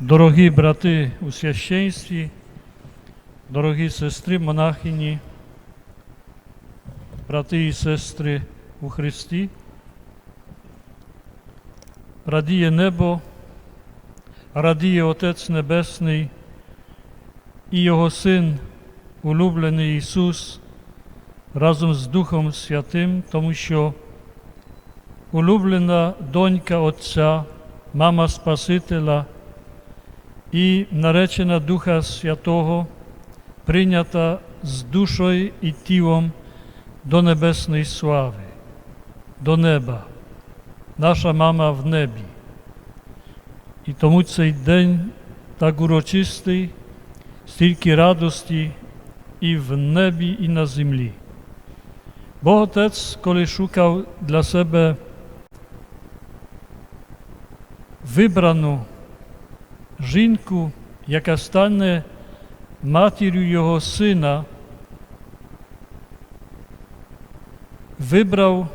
Дорогі брати у священстві, дорогі сестри, монахині, брати і сестри у Христі, радіє небо, радіє Отець Небесний і Його Син, улюблений Ісус, разом з Духом Святим, тому що улюблена донька Отця, мама Спасителя і наречена Духа Святого, прийнята з душою і тілом до небесної слави, до неба, наша мама в небі. І тому цей день так урочистий, стільки радості і в небі, і на землі. Бог Отець, коли шукав для себе вибрану жінку, яка стане матір'ю його сина, вибрав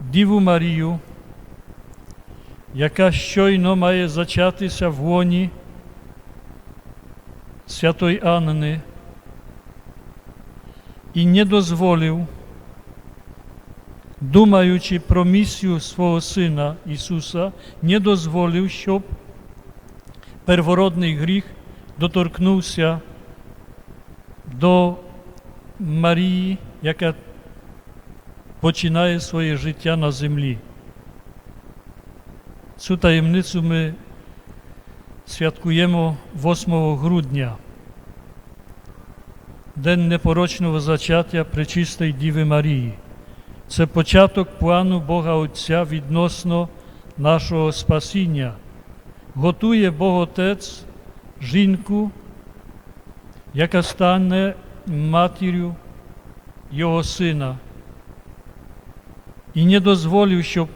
Діву Марію, яка щойно має зачатися в лоні Святої Анни і не дозволив, думаючи про місію свого Сина Ісуса, не дозволив, щоб первородний гріх доторкнувся до Марії, яка починає своє життя на землі. Цю таємницю ми святкуємо 8 грудня, День непорочного зачаття Пречистої Діви Марії. Це початок плану Бога Отця відносно нашого спасіння. Готує Бог Отець жінку, яка стане матір'ю Його Сина. І не дозволив, щоб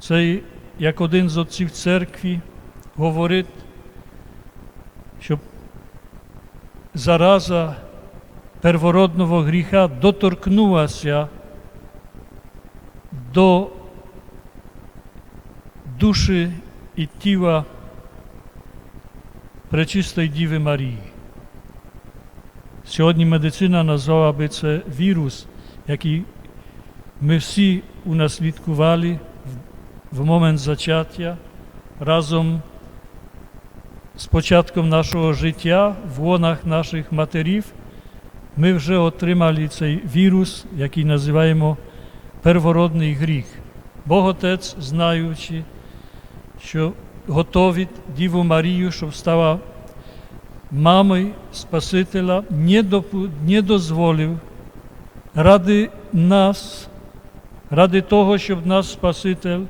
цей, як один з отців церкви, говорить, щоб зараза первородного гріха доторкнулася до душі і тіла Пречистої Діви Марії. Сьогодні медицина назвала би це вірус, який ми всі унаслідкували в момент зачаття разом з початком нашого життя в лонах наших матерів. Ми вже отримали цей вірус, який називаємо первородний гріх. Бог Отець, знаючи, що готовить Діву Марію, щоб стала мамою Спасителя, не, допу, не дозволив ради нас, ради того, щоб наш Спаситель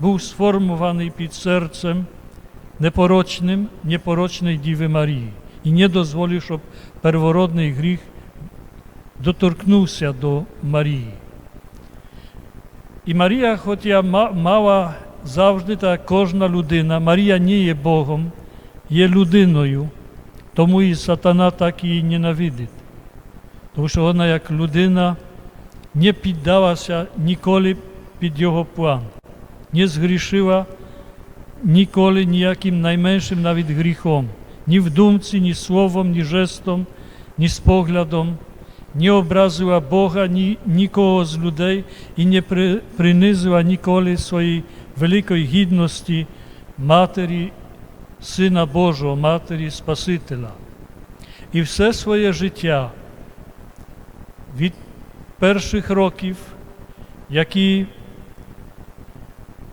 був сформований під серцем непорочним, непорочної Діви Марії. І не дозволив, щоб первородний гріх доторкнувся до Марії. І Марія, хоча мала завжди так кожна людина, Марія не є Богом, є людиною, тому і сатана так її ненавидить. Тому що вона як людина не піддалася ніколи під його план, не згрішила ніколи ніяким найменшим навіть гріхом, ні в думці, ні словом, ні жестом, ні споглядом не образила Бога ні, нікого з людей і не при, принизила ніколи своєї великої гідності Матері Сина Божого, Матері Спасителя. І все своє життя від перших років, які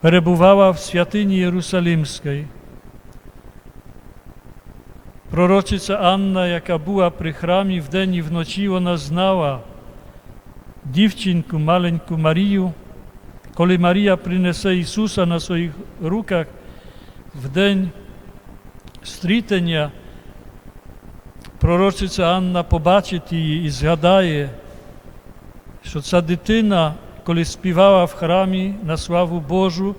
перебувала в святині Єрусалимській, Пророчиця Анна, яка була при храмі вдень і вночі, вона знала дівчинку, маленьку Марію, коли Марія принесе Ісуса на своїх руках в день стрітення, пророчиця Анна побачить її і згадає, що ця дитина, коли співала в храмі на славу Божу,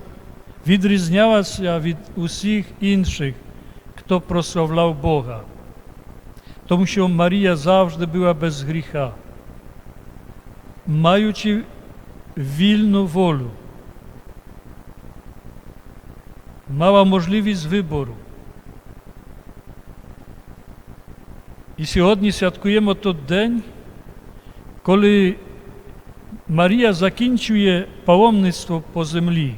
відрізнялася від усіх інших хто прославляв Бога, тому що Марія завжди була без гріха. Маючи вільну волю, мала можливість вибору. І сьогодні святкуємо той день, коли Марія закінчує паломництво по землі.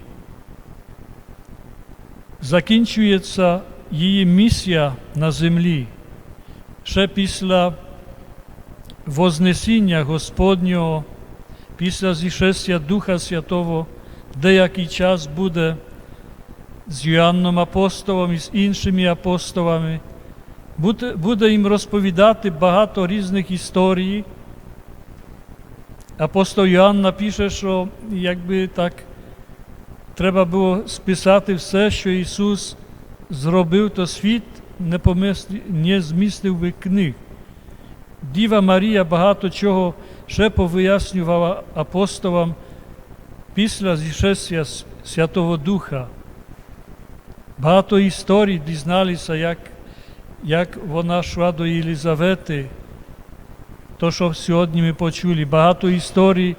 Закінчується її місія на землі. Ще після Вознесіння Господнього, після зішестя Духа Святого, деякий час буде з Йоанном Апостолом і з іншими апостолами, буде, буде їм розповідати багато різних історій. Апостол Йоанн напише, що якби так треба було списати все, що Ісус зробив, то світ не, помисли, не змістив би книг. Діва Марія багато чого ще повияснювала апостолам після зішестя Святого Духа. Багато історій дізналися, як, як вона йшла до Єлизавети. То, що сьогодні ми почули, багато історій,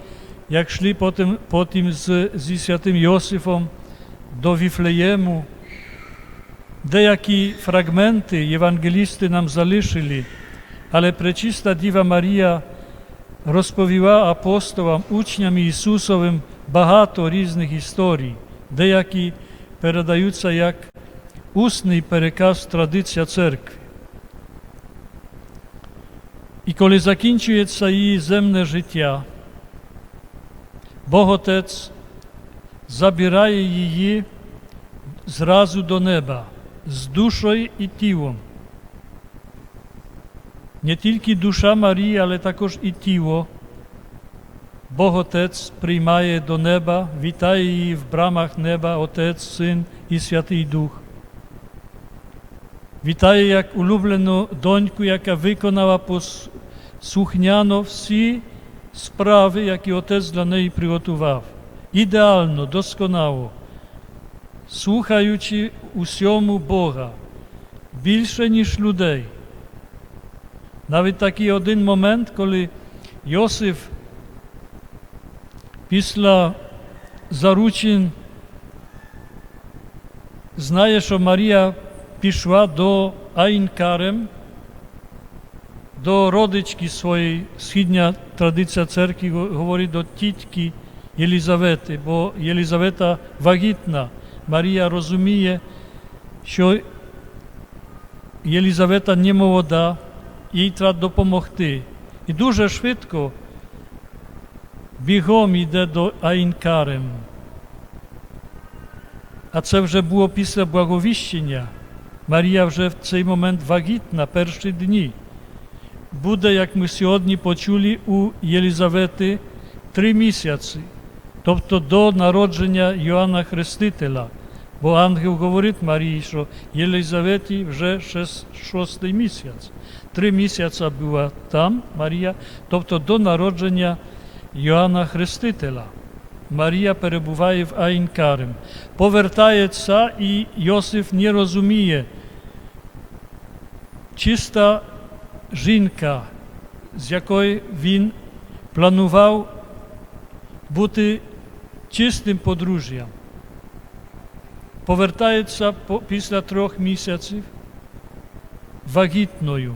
як йшли потім, потім з, зі святим Йосифом до Віфлеєму. Деякі фрагменти євангелісти нам залишили, але пречиста Діва Марія розповіла апостолам, учням Ісусовим багато різних історій, деякі передаються як усний переказ традиція церкви. І коли закінчується її земне життя, Бог Отець забирає її зразу до неба з душою і тілом. Не тільки душа Марії, але також і тіло. Бог Отець приймає до неба, вітає її в брамах неба, Отець, Син і Святий Дух. Вітає як улюблену доньку, яка виконала послухняно всі справи, які Отець для неї приготував. Ідеально, досконало, слухаючи усьому Бога більше, ніж людей. Навіть такий один момент, коли Йосиф після заручин знає, що Марія пішла до Аїнкарем, до родички своєї, східня традиція церкви говорить до тітки Єлізавети, бо Єлізавета вагітна. Марія розуміє, що Єлізавета не молода, їй треба допомогти. І дуже швидко бігом йде до Аїнкарем. А це вже було після благовіщення. Марія вже в цей момент вагітна перші дні. Буде, як ми сьогодні почули у Єлізавети, три місяці, тобто до народження Йоанна Хрестителя. Бо ангел говорить Марії, що Єлизаветі вже шест, шостий місяць. Три місяці була там Марія, тобто до народження Йоанна Хрестителя. Марія перебуває в Аїнкарем. Повертається і Йосиф не розуміє. Чиста жінка, з якою він планував бути чистим подружжям повертається після трьох місяців вагітною.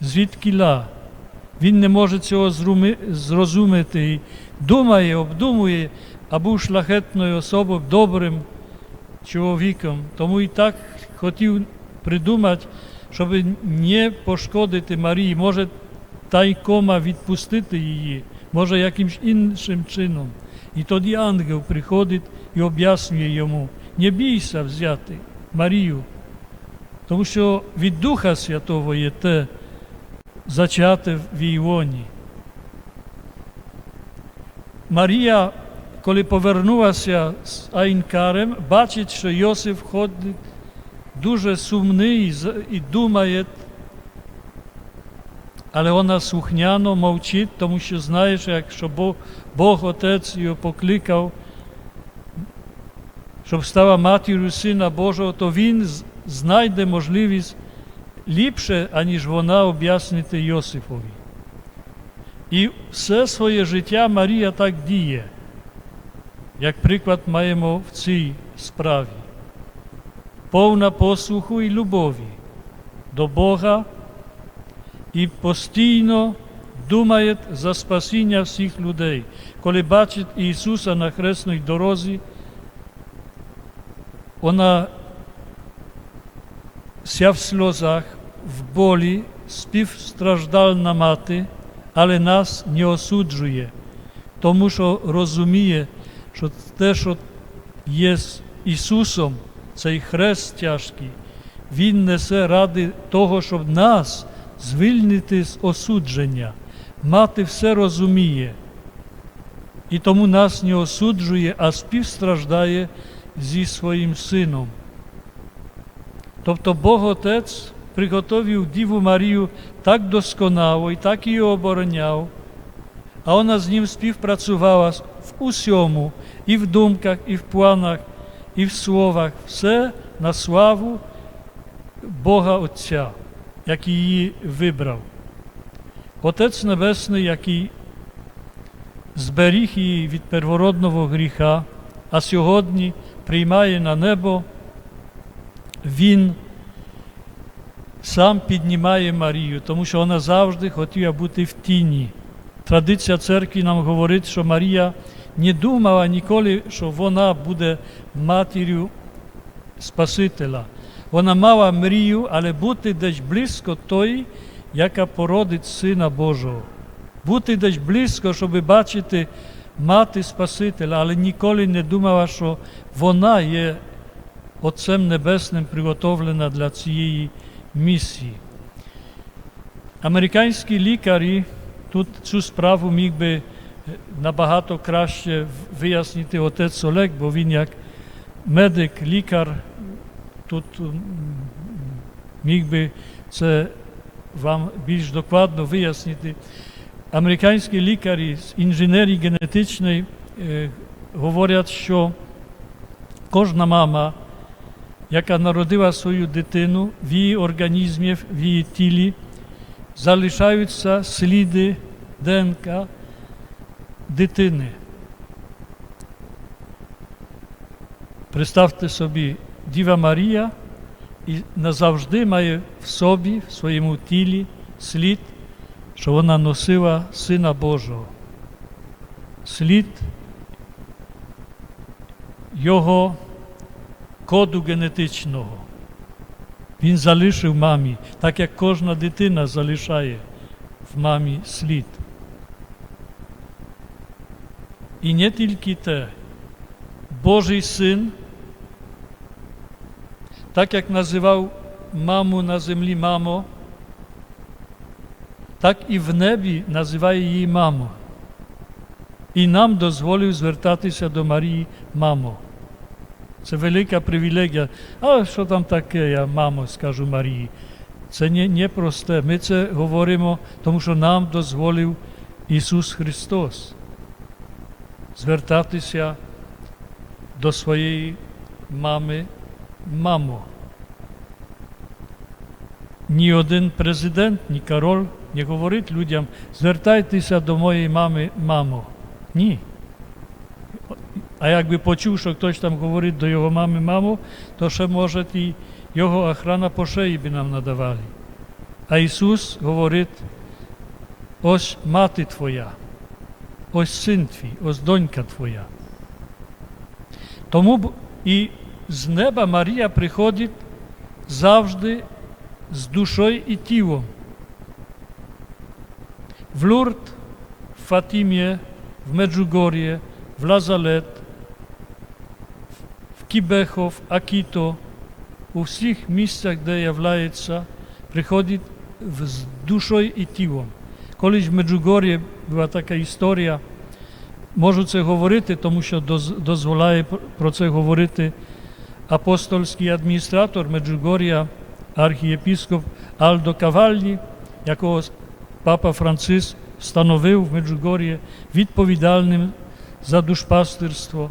Звідкіла? Він не може цього зрозуміти і думає, обдумує, а був шлахетною особою, добрим чоловіком. Тому і так хотів придумати, щоб не пошкодити Марії, може тайкома відпустити її, може якимось іншим чином. І тоді ангел приходить і об'яснює йому, не бійся взяти Марію, тому що від Духа Святого є те зачате в Іоні. Марія, коли повернулася з Аїнкарем, бачить, що Йосиф ходить дуже сумний і думає, але вона слухняно мовчить, тому що знає, що якщо Бог Отець його покликав, щоб стала матір'ю Сина Божого, то Він знайде можливість ліпше, аніж вона об'яснити Йосифові. І все своє життя Марія так діє, як приклад маємо в цій справі. повна послуху і любові до Бога і постійно думає за спасіння всіх людей. Коли бачить Ісуса на хресній дорозі, вона ся в сльозах, в болі, співстраждальна мати, але нас не осуджує, тому що розуміє, що те, що є з Ісусом, цей хрест тяжкий, Він несе ради того, щоб нас звільнити з осудження. Мати все розуміє, і тому нас не осуджує, а співстраждає зі своїм сином. Тобто Бог Отець приготовив Діву Марію так досконало і так її обороняв, а вона з ним співпрацювала в усьому, і в думках, і в планах, і в словах, все на славу Бога Отця, який її вибрав. Отець Небесний, який зберіг її від первородного гріха, а сьогодні приймає на небо, Він сам піднімає Марію, тому що вона завжди хотіла бути в тіні. Традиція церкви нам говорить, що Марія не думала ніколи, що вона буде матір'ю Спасителя. Вона мала мрію, але бути десь близько тої, яка породить Сина Божого. Бути десь близько, щоб бачити мати Спасителя, але ніколи не думала, що вона є Отцем Небесним приготовлена для цієї місії. Американські лікарі тут цю справу міг би набагато краще вияснити отець Олег, бо він як медик, лікар тут міг би це вам більш докладно вияснити. Американські лікарі з інженерії генетичної е, говорять, що кожна мама, яка народила свою дитину, в її організмі, в її тілі залишаються сліди ДНК дитини. Представте собі, Діва Марія і назавжди має в собі, в своєму тілі слід, що вона носила Сина Божого. Слід його коду генетичного. Він залишив мамі, так як кожна дитина залишає в мамі слід. І не тільки те, Божий син, так як називав маму на землі мамо, так і в небі називає її мамо. І нам дозволив звертатися до Марії мамо. Це велика привілегія. А що там таке, я мамо, скажу Марії. Це не, не просте. Ми це говоримо, тому що нам дозволив Ісус Христос звертатися до своєї мами мамо. Ні один президент, ні король не говорить людям, звертайтеся до моєї мами, мамо. Ні. А якби почув, що хтось там говорить до його мами, мамо, то ще може і його охрана по шиї би нам надавали. А Ісус говорить, ось мати твоя, ось син твій, ось донька твоя. Тому і з неба Марія приходить завжди з душою і тілом. В Лурд, в Фатімі, в Меджугор'є, в Лазалет, в Кібехов, Акіто, у всіх місцях, де являється, приходить з душою і тілом. Колись в Меджугор'ї була така історія, можу це говорити, тому що дозволяє про це говорити апостольський адміністратор Меджугор'я, архієпископ Альдо Кавальні, якого папа Франциск встановив в Меджугор'ї відповідальним за душпастерство.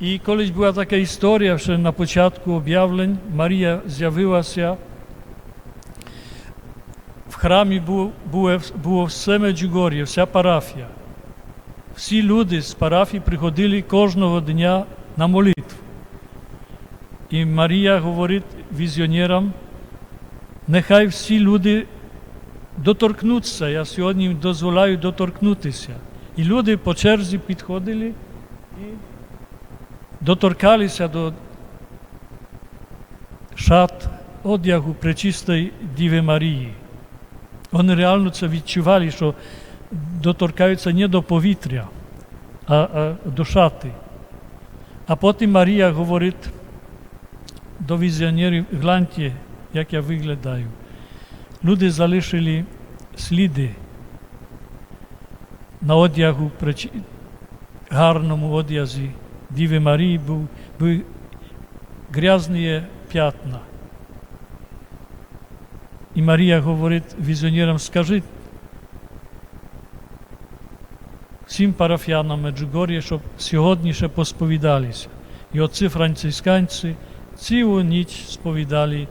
І колись була така історія, що на початку об'явлень Марія з'явилася. В храмі було, було все Меджугор'я, вся парафія. Всі люди з парафії приходили кожного дня на молитву. І Марія говорить візіонерам, нехай всі люди доторкнуться. Я сьогодні дозволяю доторкнутися. І люди по черзі підходили і доторкалися до шат одягу пречистої Діви Марії. Вони реально це відчували, що доторкаються не до повітря, а, а до шати. А потім Марія говорить до візіонерів, гляньте, як я виглядаю. Люди залишили сліди на одягу, гарному одязі Діви Марії був, були грязні п'ятна. І Марія говорить візіонерам, скажіть всім парафіянам Меджугор'я, щоб сьогодні ще посповідалися. І отці францисканці цілу ніч сповідали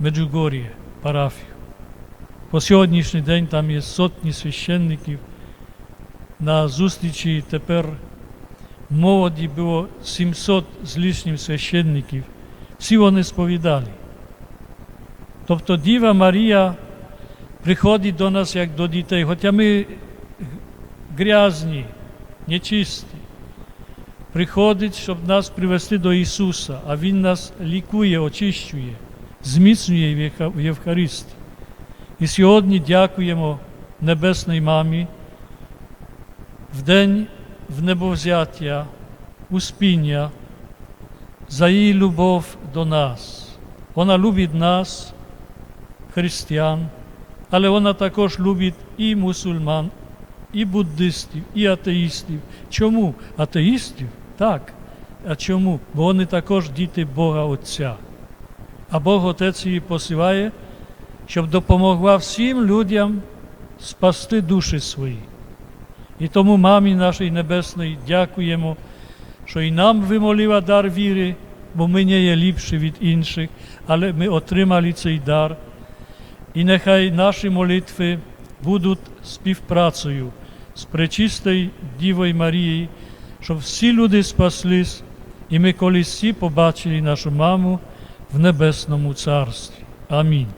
Меджугор'я, парафію. По сьогоднішній день там є сотні священників. На зустрічі тепер молоді було 700 з лишнім священників. Всі вони сповідали. Тобто Діва Марія приходить до нас як до дітей, хоча ми грязні, нечисті. Приходить, щоб нас привести до Ісуса, а Він нас лікує, очищує, зміцнює в Євхаристі. І сьогодні дякуємо Небесній Мамі в день в небовзяття, успіння за її любов до нас. Вона любить нас, християн, але вона також любить і мусульман, і буддистів, і атеїстів. Чому? Атеїстів? Так. А чому? Бо вони також діти Бога Отця. А Бог Отець її посилає, щоб допомогла всім людям спасти душі свої. І тому мамі нашій Небесної дякуємо, що і нам вимолила дар віри, бо ми не є ліпші від інших, але ми отримали цей дар. І нехай наші молитви будуть співпрацею з пречистою Дівою Марією, щоб всі люди спаслись, і ми колись всі побачили нашу маму в Небесному Царстві. Амінь.